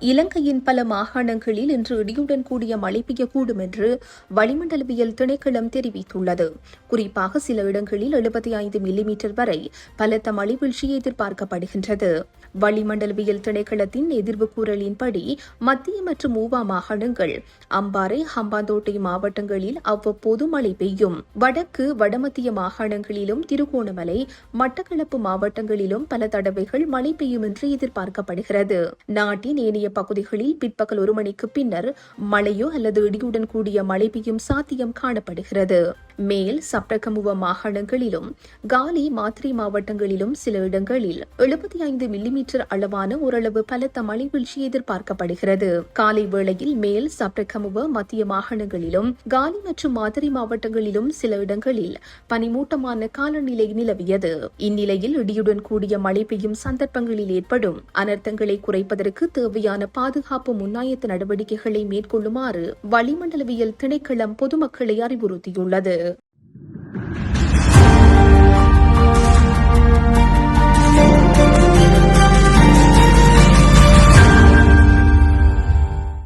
இலங்கையின் பல மாகாணங்களில் இன்று இடியுடன் கூடிய மழை பெய்யக்கூடும் என்று வளிமண்டலவியல் திணைக்களம் தெரிவித்துள்ளது. குறிப்பாக சில இடங்களில் எழுபத்தி ஐந்து மில்லிமீட்டர் வரை பலத்த மழை வீழ்ச்சி எதிர்பார்க்கப்படுகின்றது. வளிமண்டலவியல் திணைக்களத்தின் எதிர்வு கூறலின்படி மத்திய மற்றும் ஊவா மாகாணங்கள் அம்பாறை ஹம்பாந்தோட்டை மாவட்டங்களில் அவ்வப்போது மழை பெய்யும். வடக்கு வடமத்திய மாகாணங்களிலும் திருகோணமலை மட்டக்களப்பு மாவட்டங்களிலும் பல தடவைகள் மழை பெய்யும் என்று எதிர்பார்க்கப்படுகிறது. நாட்டின் ஏனைய பகுதிகளில் பிற்பகல் ஒரு மணிக்கு பின்னர் மழையோ அல்லது இடியுடன் கூடிய மழை பெய்யும் சாத்தியம் காணப்படுகிறது. மேல் சப்ரகமுவ மாகாணங்களிலும் காலி மாத்திரை மாவட்டங்களிலும் சில இடங்களில் எழுபத்தி ஐந்து மில்லிமீட்டர் அளவான ஓரளவு பலத்த மழை வீழ்ச்சி எதிர்பார்க்கப்படுகிறது. காலை வேளையில் மேல் சப்ரகமுவ மத்திய மாகாணங்களிலும் காலி மற்றும் மாத்திரை மாவட்டங்களிலும் சில இடங்களில் பனிமூட்டமான காலநிலை நிலவியது. இந்நிலையில் இடியுடன் கூடிய மழை பெய்யும் சந்தர்ப்பங்களில் ஏற்படும் அனர்த்தங்களை குறைப்பதற்கு தேவையான பாதுகாப்பு முன்னாயத்த நடவடிக்கைகளை மேற்கொள்ளுமாறு வளிமண்டலவியல் திணைக்களம் பொதுமக்களை அறிவுறுத்தியுள்ளது.